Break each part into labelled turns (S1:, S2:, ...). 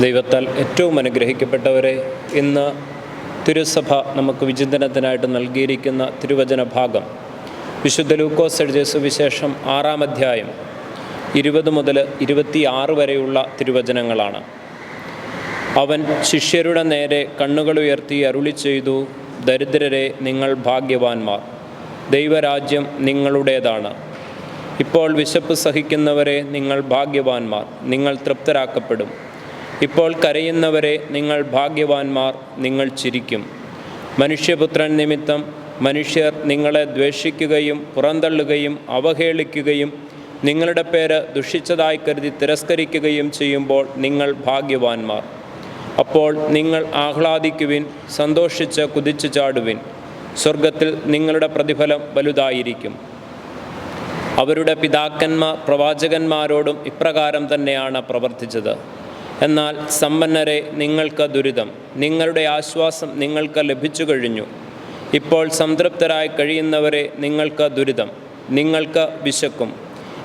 S1: ദൈവത്താൽ ഏറ്റവും അനുഗ്രഹിക്കപ്പെട്ടവരെ ഇന്ന് തിരുസഭ നമുക്ക് വിചിന്തനത്തിനായിട്ട് നൽകിയിരിക്കുന്ന തിരുവചന ഭാഗം. വിശുദ്ധ ലൂക്കോസ് എഴുതിയ സുവിശേഷം ആറാം അധ്യായം ഇരുപത് മുതൽ ഇരുപത്തിയാറ് വരെയുള്ള തിരുവചനങ്ങളാണ്. അവൻ ശിഷ്യരുടെ നേരെ കണ്ണുകൾ ഉയർത്തി അരുളി ചെയ്തു ദരിദ്രരെ നിങ്ങൾ ഭാഗ്യവാന്മാർ. ദൈവരാജ്യം നിങ്ങളുടേതാണ്. ഇപ്പോൾ വിശപ്പ് സഹിക്കുന്നവരെ നിങ്ങൾ ഭാഗ്യവാന്മാർ. നിങ്ങൾ തൃപ്തരാക്കപ്പെടും. ഇപ്പോൾ കരയുന്നവരെ നിങ്ങൾ ഭാഗ്യവാന്മാർ നിങ്ങൾ ചിരിക്കും. മനുഷ്യപുത്രൻ നിമിത്തം മനുഷ്യർ നിങ്ങളെ ദ്വേഷിക്കുകയും പുറന്തള്ളുകയും അവഹേളിക്കുകയും നിങ്ങളുടെ പേര് ദുഷിച്ചതായി കരുതി തിരസ്കരിക്കുകയും ചെയ്യുമ്പോൾ നിങ്ങൾ ഭാഗ്യവാന്മാർ. അപ്പോൾ നിങ്ങൾ ആഹ്ലാദിക്കുവിൻ സന്തോഷിച്ച് കുതിച്ചു ചാടുവിൻ. സ്വർഗത്തിൽ നിങ്ങളുടെ പ്രതിഫലം വലുതായിരിക്കും. അവരുടെ പിതാക്കന്മാർ പ്രവാചകന്മാരോടും ഇപ്രകാരം തന്നെയാണ് പ്രവർത്തിച്ചത്. എന്നാൽ സമ്പന്നരെ നിങ്ങൾക്ക് ദുരിതം. നിങ്ങളുടെ ആശ്വാസം നിങ്ങൾക്ക് ലഭിച്ചു കഴിഞ്ഞു. ഇപ്പോൾ സംതൃപ്തരായി കഴിയുന്നവരെ നിങ്ങൾക്ക് ദുരിതം. നിങ്ങൾക്ക് വിശക്കും.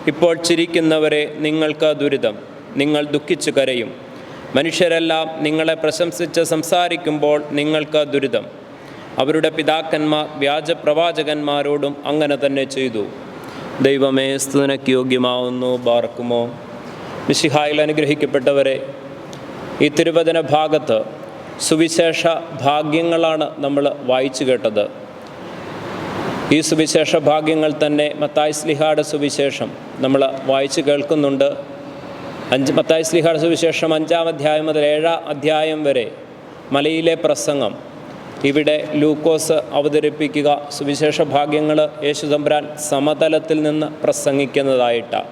S1: ഇപ്പോൾ ചിരിക്കുന്നവരെ നിങ്ങൾക്ക് ദുരിതം. നിങ്ങൾ ദുഃഖിച്ചു കരയും. മനുഷ്യരെല്ലാം നിങ്ങളെ പ്രശംസിച്ച് സംസാരിക്കുമ്പോൾ നിങ്ങൾക്ക് ദുരിതം. അവരുടെ പിതാക്കന്മാർ വ്യാജ പ്രവാചകന്മാരോടും അങ്ങനെ തന്നെ ചെയ്തു. ദൈവമേ സ്തുനക്ക് യോഗ്യമാവുന്നു ബാർക്കുമോ? മിശിഹായിൽ അനുഗ്രഹിക്കപ്പെട്ടവരെ ഈ തിരുവചന ഭാഗത്ത് സുവിശേഷ ഭാഗ്യങ്ങളാണ് നമ്മൾ വായിച്ചു കേട്ടത്. ഈ സുവിശേഷ ഭാഗ്യങ്ങൾ തന്നെ മത്തായ് സ്ലിഹായുടെ സുവിശേഷം നമ്മൾ വായിച്ചു കേൾക്കുന്നുണ്ട്. അഞ്ച് മത്തായ് സ്ലിഹായുടെ സുവിശേഷം അഞ്ചാം അധ്യായം മുതൽ ഏഴാം അധ്യായം വരെ മലയിലെ പ്രസംഗം. ഇവിടെ ലൂക്കോസ് അവതരിപ്പിക്കുക സുവിശേഷ ഭാഗ്യങ്ങൾ യേശുതമ്പുരാൻ സമതലത്തിൽ നിന്ന് പ്രസംഗിക്കുന്നതായിട്ടാണ്.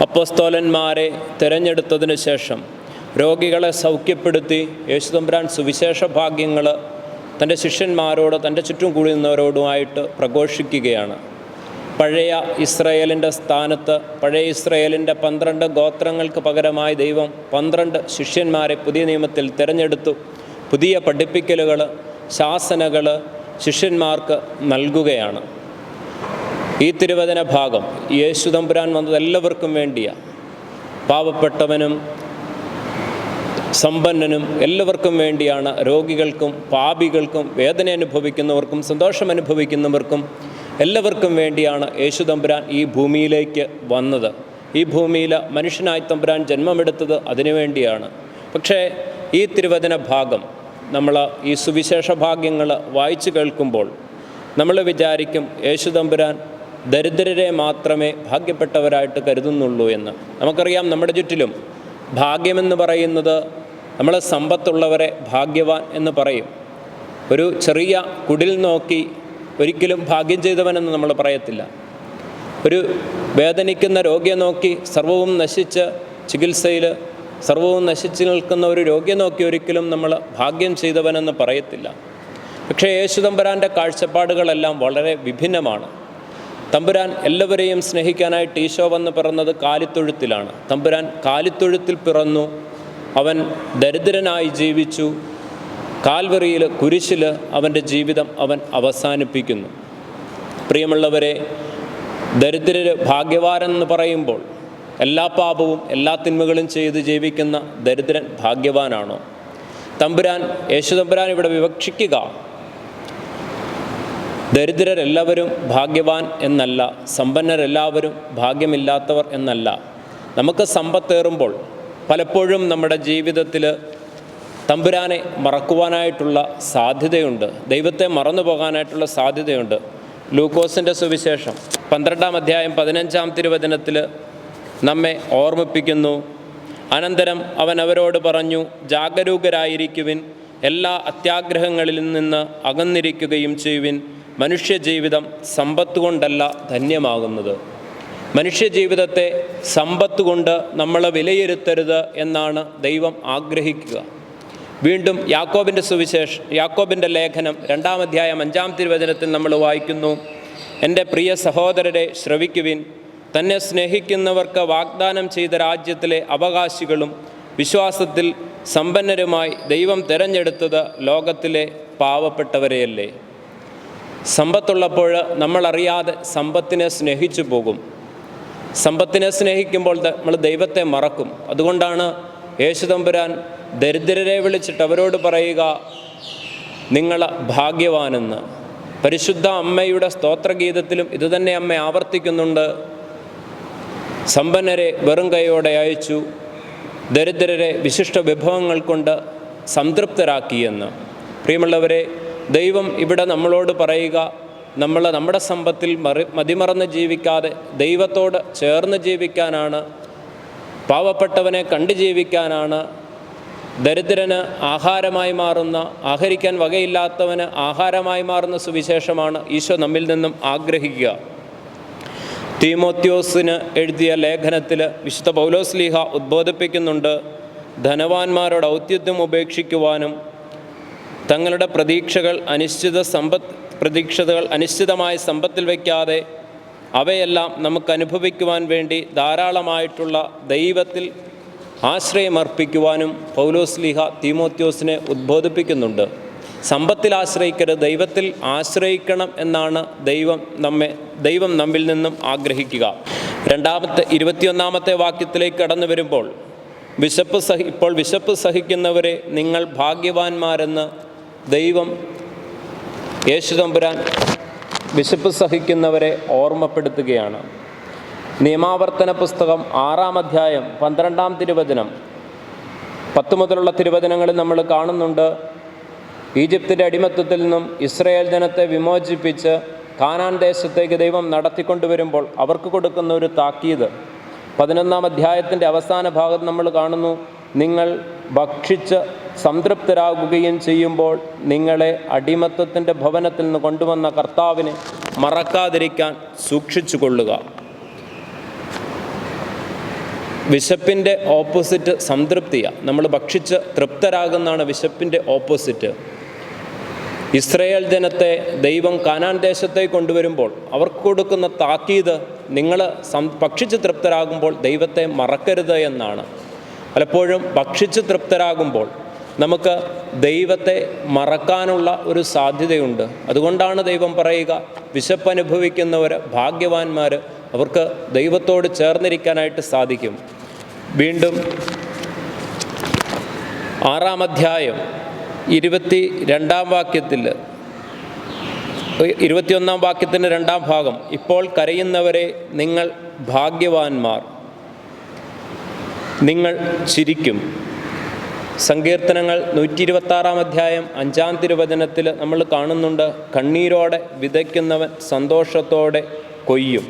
S1: അപ്പോസ്തോലന്മാരെ തിരഞ്ഞെടുത്തതിനു ശേഷം രോഗികളെ സൗഖ്യപ്പെടുത്തി യേശുതമ്പുരാൻ സുവിശേഷ ഭാഗ്യങ്ങൾ തന്റെ ശിഷ്യന്മാരോട് തന്റെ ചുറ്റും കൂടി നിന്നവരോടുമായിട്ട് പ്രഘോഷിക്കുകയാണ്. പഴയ ഇസ്രയേലിന്റെ സ്ഥാനത്ത് പഴയ ഇസ്രയേലിന്റെ പന്ത്രണ്ട് ഗോത്രങ്ങൾക്ക് പകരമായി ദൈവം പന്ത്രണ്ട് ശിഷ്യന്മാരെ പുതിയ നിയമത്തിൽ തിരഞ്ഞെടുത്തു. പുതിയ പഠിപ്പിക്കലുകൾ ശാസനകൾ ശിഷ്യന്മാർക്ക് നൽകുകയാണ്. ഈ തിരുവചന ഭാഗം യേശുദമ്പുരാൻ വന്നത് എല്ലാവർക്കും വേണ്ടിയാണ്. പാവപ്പെട്ടവനും സമ്പന്നനും എല്ലാവർക്കും വേണ്ടിയാണ് രോഗികൾക്കും പാപികൾക്കും വേദന അനുഭവിക്കുന്നവർക്കും സന്തോഷം അനുഭവിക്കുന്നവർക്കും എല്ലാവർക്കും വേണ്ടിയാണ് യേശു തമ്പുരാൻ ഈ ഭൂമിയിലേക്ക് വന്നത്. ഈ ഭൂമിയിൽ മനുഷ്യനായി തമ്പുരാൻ ജന്മമെടുത്തത് അതിനുവേണ്ടിയാണ് പക്ഷേ ഈ തിരുവചന ഭാഗം നമ്മൾ ഈ സുവിശേഷ ഭാഗ്യങ്ങൾ വായിച്ചു കേൾക്കുമ്പോൾ നമ്മൾ വിചാരിക്കും യേശു തമ്പുരാൻ ദരിദ്രരെ മാത്രമേ ഭാഗ്യപ്പെട്ടവരായിട്ട് കരുതുന്നുള്ളൂ എന്ന്. നമുക്കറിയാം നമ്മുടെ ചുറ്റിലും ഭാഗ്യമെന്ന് പറയുന്നത് നമ്മൾ സമ്പത്തുള്ളവരെ ഭാഗ്യവാൻ എന്ന് പറയും. ഒരു ചെറിയ കുടിൽ നോക്കി ഒരിക്കലും ഭാഗ്യം ചെയ്തവനെന്ന് നമ്മൾ പറയത്തില്ല. ഒരു വേദനിക്കുന്ന രോഗിയെ നോക്കി സർവവും നശിച്ച് ചികിത്സയിൽ സർവവും നശിച്ച് നിൽക്കുന്ന ഒരു രോഗിയെ നോക്കി ഒരിക്കലും നമ്മൾ ഭാഗ്യം ചെയ്തവനെന്ന് പറയത്തില്ല. പക്ഷേ യേശു തമ്പുരാന്റെ കാഴ്ചപ്പാടുകളെല്ലാം വളരെ വിഭിന്നമാണ്. തമ്പുരാൻ എല്ലാവരെയും സ്നേഹിക്കാനായിട്ട് ഈശോ വന്ന് പിറന്നത് കാലിത്തൊഴുത്തിലാണ്. തമ്പുരാൻ കാലിത്തൊഴുത്തിൽ പിറന്നു. അവൻ ദരിദ്രനായി ജീവിച്ചു. കാൽവറിയിൽ കുരിശിൽ അവന്റെ ജീവിതം അവൻ അവസാനിപ്പിക്കുന്നു. പ്രിയമുള്ളവരെ ദരിദ്രർ ഭാഗ്യവാനെന്ന് പറയുമ്പോൾ എല്ലാ പാപവും എല്ലാ തിന്മകളും ചെയ്ത് ജീവിക്കുന്ന ദരിദ്രൻ ഭാഗ്യവാനാണോ? തമ്പുരാൻ യേശു തമ്പുരാൻ ഇവിടെ വിവക്ഷിക്കുക. ദരിദ്രരെല്ലാവരും ഭാഗ്യവാൻ എന്നല്ല സമ്പന്നരെല്ലാവരും ഭാഗ്യമില്ലാത്തവർ എന്നല്ല. നമുക്ക് സമ്പത്തേറുമ്പോൾ പലപ്പോഴും നമ്മുടെ ജീവിതത്തിൽ തമ്പുരാനെ മറക്കുവാനായിട്ടുള്ള സാധ്യതയുണ്ട്. ദൈവത്തെ മറന്നു പോകാനായിട്ടുള്ള സാധ്യതയുണ്ട്. ലൂക്കോസിന്റെ സുവിശേഷം പന്ത്രണ്ടാം അധ്യായം പതിനഞ്ചാം തിരുവചനത്തിൽ നമ്മെ ഓർമ്മിപ്പിക്കുന്നു. അനന്തരം അവൻ അവരോട് പറഞ്ഞു ജാഗരൂകരായിരിക്കുവിൻ എല്ലാ അത്യാഗ്രഹങ്ങളിൽ നിന്ന് അകന്നിരിക്കുകയും ചെയ്യുവിൻ. മനുഷ്യജീവിതം സമ്പത്തുകൊണ്ടല്ല ധന്യമാകുന്നത്. മനുഷ്യജീവിതത്തെ സമ്പത്ത് കൊണ്ട് നമ്മൾ വിലയിരുത്തരുത് എന്നാണ് ദൈവം ആഗ്രഹിക്കുക. വീണ്ടും യാക്കോബിന്റെ സുവിശേഷം യാക്കോബിന്റെ ലേഖനം രണ്ടാം അധ്യായം അഞ്ചാം തിരുവചനത്തിൽ നമ്മൾ വായിക്കുന്നു. എന്റെ പ്രിയ സഹോദരരെ ശ്രവിക്കുവിൻ. തന്നെ സ്നേഹിക്കുന്നവർക്ക് വാഗ്ദാനം ചെയ്ത രാജ്യത്തിലെ അവകാശികളും വിശ്വാസത്തിൽ സമ്പന്നരുമായി ദൈവം തിരഞ്ഞെടുത്തത് ലോകത്തിലെ പാവപ്പെട്ടവരെയല്ലേ? സമ്പത്തുള്ളപ്പോൾ നമ്മളറിയാതെ സമ്പത്തിനെ സ്നേഹിച്ചു പോകും. സമ്പത്തിനെ സ്നേഹിക്കുമ്പോൾ നമ്മൾ ദൈവത്തെ മറക്കും. അതുകൊണ്ടാണ് യേശുതമ്പുരാൻ ദരിദ്രരെ വിളിച്ചിട്ട് അവരോട് പറയുക നിങ്ങൾ ഭാഗ്യവാനെന്ന്. പരിശുദ്ധ അമ്മയുടെ സ്തോത്രഗീതത്തിലും ഇതുതന്നെ അമ്മ ആവർത്തിക്കുന്നുണ്ട്. സമ്പന്നരെ വെറും കൈയോടെ അയച്ചു ദരിദ്രരെ വിശിഷ്ട വിഭവങ്ങൾ കൊണ്ട് സംതൃപ്തരാക്കിയെന്ന്. പ്രിയമുള്ളവരെ ദൈവം ഇവിടെ നമ്മളോട് പറയുക നമ്മൾ നമ്മുടെ സമ്പത്തിൽ മറി മതിമറന്ന് ജീവിക്കാതെ ദൈവത്തോട് ചേർന്ന് ജീവിക്കാനാണ് പാവപ്പെട്ടവനെ കണ്ടു ജീവിക്കാനാണ് ദരിദ്രന് ആഹാരമായി മാറുന്ന ആഹരിക്കാൻ വകയില്ലാത്തവന് ആഹാരമായി മാറുന്ന സുവിശേഷമാണ് ഈശോ നമ്മിൽ നിന്നും ആഗ്രഹിക്കുക. തീമോത്യോസിന് എഴുതിയ ലേഖനത്തിൽ വിശുദ്ധ പൗലോസ്ലീഹ ഉദ്ബോധിപ്പിക്കുന്നുണ്ട് ധനവാന്മാരോട് ഔദ്യത്വം ഉപേക്ഷിക്കുവാനും തങ്ങളുടെ പ്രതീക്ഷകൾ അനിശ്ചിത സമ്പത്ത് പ്രതീക്ഷതകൾ അനിശ്ചിതമായ സമ്പത്തിൽ വയ്ക്കാതെ അവയെല്ലാം നമുക്ക് അനുഭവിക്കുവാൻ വേണ്ടി ധാരാളമായിട്ടുള്ള ദൈവത്തിൽ ആശ്രയമർപ്പിക്കുവാനും പൗലോസ്ലിഹ തീമോത്യോസിനെ ഉദ്ബോധിപ്പിക്കുന്നുണ്ട്. സമ്പത്തിൽ ആശ്രയിക്കരുത് ദൈവത്തിൽ ആശ്രയിക്കണം എന്നാണ് ദൈവം നമ്മെ ദൈവം നമ്മിൽ നിന്നും ആഗ്രഹിക്കുക. രണ്ടാമത്തെ ഇരുപത്തിയൊന്നാമത്തെ വാക്യത്തിലേക്ക് കടന്നു വരുമ്പോൾ വിശപ്പ് സഹി ഇപ്പോൾ വിശപ്പ് സഹിക്കുന്നവരെ നിങ്ങൾ ഭാഗ്യവാന്മാരെന്ന് ദൈവം യേശുതമ്പുരാൻ വിശപ്പ് സഹിക്കുന്നവരെ ഓർമ്മപ്പെടുത്തുകയാണ്. നിയമാവർത്തന പുസ്തകം ആറാം അധ്യായം പന്ത്രണ്ടാം തിരുവചനം. പത്ത് മുതലുള്ള തിരുവചനങ്ങളിൽ നമ്മൾ കാണുന്നുണ്ട് ഈജിപ്തിന്റെ അടിമത്തത്തിൽ നിന്നും ഇസ്രയേൽ ജനത്തെ വിമോചിപ്പിച്ച് കാനാൻ ദേശത്തേക്ക് ദൈവം നടത്തിക്കൊണ്ടുവരുമ്പോൾ അവർക്ക് കൊടുക്കുന്ന ഒരു താക്കീത്. പതിനൊന്നാം അധ്യായത്തിന്റെ അവസാന ഭാഗത്ത് നമ്മൾ കാണുന്നു നിങ്ങൾ ഭക്ഷിച്ച് സംതൃപ്തരാകുകയും ചെയ്യുമ്പോൾ നിങ്ങളെ അടിമത്തത്തിന്റെ ഭവനത്തിൽ നിന്ന് കൊണ്ടുവന്ന കർത്താവിനെ മറക്കാതിരിക്കാൻ സൂക്ഷിച്ചു കൊള്ളുക വിശപ്പിന്റെ ഓപ്പോസിറ്റ് സംതൃപ്തിയാണ് നമ്മൾ ഭക്ഷിച്ച് തൃപ്തരാകുന്നതാണ് വിശപ്പിന്റെ ഓപ്പോസിറ്റ്. ഇസ്രയേൽ ജനത്തെ ദൈവം കാനാൻ ദേശത്തേ കൊണ്ടുവരുമ്പോൾ അവർക്ക് കൊടുക്കുന്ന താക്കീത് നിങ്ങൾ സം ഭക്ഷിച്ച് തൃപ്തരാകുമ്പോൾ ദൈവത്തെ മറക്കരുത് എന്നാണ്. പലപ്പോഴും ഭക്ഷിച്ച് തൃപ്തരാകുമ്പോൾ നമുക്ക് ദൈവത്തെ മറക്കാനുള്ള ഒരു സാധ്യതയുണ്ട്. അതുകൊണ്ടാണ് ദൈവം പറയുക വിശപ്പ് അനുഭവിക്കുന്നവർ ഭാഗ്യവാന്മാർ അവർക്ക് ദൈവത്തോട് ചേർന്നിരിക്കാനായിട്ട് സാധിക്കും. വീണ്ടും ആറാം അധ്യായം ഇരുപത്തി രണ്ടാം വാക്യത്തിൽ ഇരുപത്തിയൊന്നാം വാക്യത്തിന്റെ രണ്ടാം ഭാഗം ഇപ്പോൾ കരയുന്നവരെ നിങ്ങൾ ഭാഗ്യവാന്മാർ. നിങ്ങൾ ചിരിക്കും. സങ്കീർത്തനങ്ങൾ നൂറ്റി ഇരുപത്താറാം അധ്യായം അഞ്ചാം തിരുവചനത്തിൽ നമ്മൾ കാണുന്നുണ്ട്. കണ്ണീരോടെ വിതയ്ക്കുന്നവൻ സന്തോഷത്തോടെ കൊയ്യും.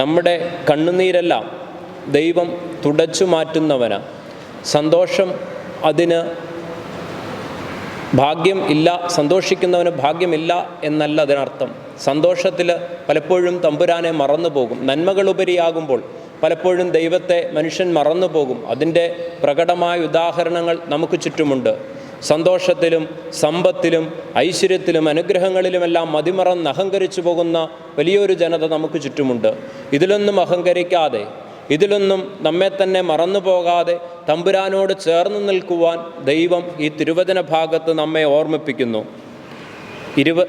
S1: നമ്മുടെ കണ്ണുനീരെല്ലാം ദൈവം തുടച്ചു മാറ്റുന്നവനാണ് സന്തോഷം അതിന് ഭാഗ്യം ഇല്ല സന്തോഷിക്കുന്നവന് ഭാഗ്യമില്ല എന്നല്ല അതിനർത്ഥം. സന്തോഷത്തിൽ പലപ്പോഴും തമ്പുരാനെ മറന്നു പോകും നന്മകളുപരിയാകുമ്പോൾ പലപ്പോഴും ദൈവത്തെ മനുഷ്യൻ മറന്നു പോകും അതിന്റെ പ്രകടമായ ഉദാഹരണങ്ങൾ നമുക്ക് ചുറ്റുമുണ്ട്. സന്തോഷത്തിലും സമ്പത്തിലും ഐശ്വര്യത്തിലും അനുഗ്രഹങ്ങളിലുമെല്ലാം മതിമറന്ന് അഹങ്കരിച്ചു പോകുന്ന വലിയൊരു ജനത നമുക്ക് ചുറ്റുമുണ്ട്. ഇതിലൊന്നും അഹങ്കരിക്കാതെ ഇതിലൊന്നും നമ്മെ തന്നെ മറന്നു പോകാതെ തമ്പുരാനോട് ചേർന്ന് നിൽക്കുവാൻ ദൈവം ഈ തിരുവചന ഭാഗത്ത് നമ്മെ ഓർമ്മിപ്പിക്കുന്നു. ഇരുപ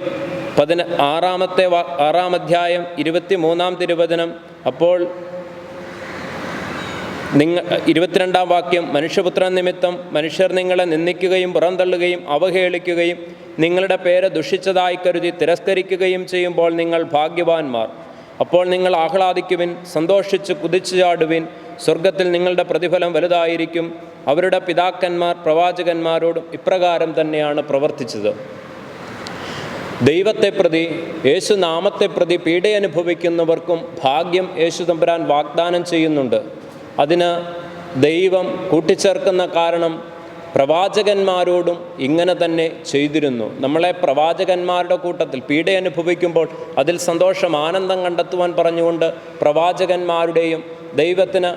S1: പതിന ആറാമത്തെ ആറാം അധ്യായം ഇരുപത്തി മൂന്നാം തിരുവചനം അപ്പോൾ നിങ്ങ ഇരുപത്തിരണ്ടാം വാക്യം മനുഷ്യപുത്രൻ നിമിത്തം മനുഷ്യർ നിങ്ങളെ നിന്ദിക്കുകയും പുറന്തള്ളുകയും അവഹേളിക്കുകയും നിങ്ങളുടെ പേര് ദുഷിച്ചതായി കരുതി തിരസ്കരിക്കുകയും ചെയ്യുമ്പോൾ നിങ്ങൾ ഭാഗ്യവാന്മാർ. അപ്പോൾ നിങ്ങൾ ആഹ്ലാദിക്കുവിൻ സന്തോഷിച്ച് കുതിച്ചു ചാടുവിൻ സ്വർഗത്തിൽ നിങ്ങളുടെ പ്രതിഫലം വലുതായിരിക്കും. അവരുടെ പിതാക്കന്മാർ പ്രവാചകന്മാരോടും ഇപ്രകാരം തന്നെയാണ് പ്രവർത്തിച്ചത്. ദൈവത്തെ പ്രതി യേശു നാമത്തെ പ്രതി പീഡയനുഭവിക്കുന്നവർക്കും ഭാഗ്യം യേശു തമ്പുരാൻ വാഗ്ദാനം ചെയ്യുന്നുണ്ട്. അതിന് ദൈവം കൂട്ടിച്ചേർക്കുന്ന കാരണം പ്രവാചകന്മാരോടും ഇങ്ങനെ തന്നെ ചെയ്തിരുന്നു. നമ്മളെ പ്രവാചകന്മാരുടെ കൂട്ടത്തിൽ പീഡ അനുഭവിക്കുമ്പോൾ അതിൽ സന്തോഷം ആനന്ദം കണ്ടെത്തുവാൻ പറഞ്ഞുകൊണ്ട് പ്രവാചകന്മാരുടെയും ദൈവത്തിന്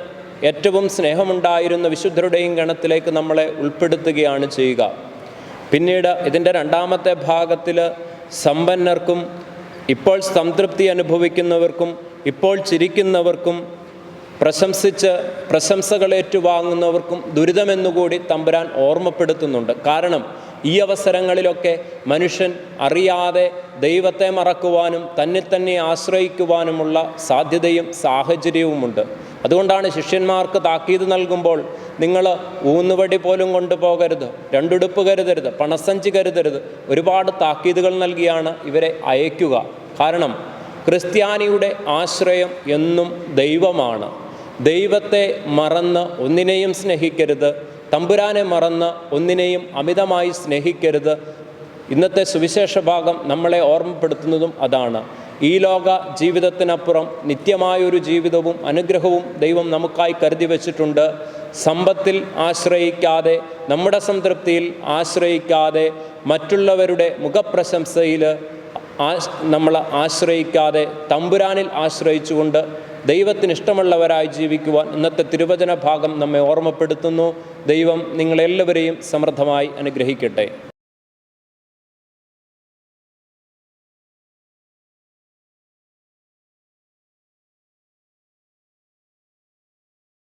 S1: ഏറ്റവും സ്നേഹമുണ്ടായിരുന്ന വിശുദ്ധരുടെയും ഗണത്തിലേക്ക് നമ്മളെ ഉൾപ്പെടുത്തുകയാണ് ചെയ്യുക. പിന്നീട് ഇതിന്റെ രണ്ടാമത്തെ ഭാഗത്തിൽ സമ്പന്നർക്കും ഇപ്പോൾ സംതൃപ്തി അനുഭവിക്കുന്നവർക്കും ഇപ്പോൾ ചിരിക്കുന്നവർക്കും പ്രശംസിച്ച് പ്രശംസകൾ ഏറ്റുവാങ്ങുന്നവർക്കും ദുരിതമെന്നുകൂടി തമ്പുരാൻ ഓർമ്മപ്പെടുത്തുന്നുണ്ട്. കാരണം ഈ അവസരങ്ങളിലൊക്കെ മനുഷ്യൻ അറിയാതെ ദൈവത്തെ മറക്കുവാനും തന്നെ തന്നെ ആശ്രയിക്കുവാനുമുള്ള സാധ്യതയും സാഹചര്യവുമുണ്ട്. അതുകൊണ്ടാണ് ശിഷ്യന്മാർക്ക് താക്കീത് നൽകുമ്പോൾ നിങ്ങൾ ഊന്നുവടി പോലും കൊണ്ടുപോകരുത് രണ്ടുടുപ്പ് കരുതരുത് പണസഞ്ചി കരുതരുത്. ഒരുപാട് താക്കീതുകൾ നൽകിയാണ് ഇവരെ അയക്കുക കാരണം ക്രിസ്ത്യാനിയുടെ ആശ്രയം എന്നും ദൈവമാണ്. ദൈവത്തെ മറന്ന് ഒന്നിനെയും സ്നേഹിക്കരുത്. തമ്പുരാനെ മറന്ന് ഒന്നിനെയും അമിതമായി സ്നേഹിക്കരുത്. ഇന്നത്തെ സുവിശേഷ ഭാഗം നമ്മളെ ഓർമ്മപ്പെടുത്തുന്നതും അതാണ്. ഈ ലോക ജീവിതത്തിനപ്പുറം നിത്യമായൊരു ജീവിതവും അനുഗ്രഹവും ദൈവം നമുക്കായി കരുതി വച്ചിട്ടുണ്ട്. സമ്പത്തിൽ ആശ്രയിക്കാതെ നമ്മുടെ സംതൃപ്തിയിൽ ആശ്രയിക്കാതെ മറ്റുള്ളവരുടെ മുഖപ്രശംസയിൽ നമ്മൾ ആശ്രയിക്കാതെ തമ്പുരാനിൽ ആശ്രയിച്ചുകൊണ്ട് ദൈവത്തിന് ഇഷ്ടമുള്ളവരായി ജീവിക്കുവാൻ ഇന്നത്തെ തിരുവചന ഭാഗം നമ്മെ ഓർമ്മപ്പെടുത്തുന്നു. ദൈവം നിങ്ങളെല്ലാവരെയും സമൃദ്ധമായി അനുഗ്രഹിക്കട്ടെ.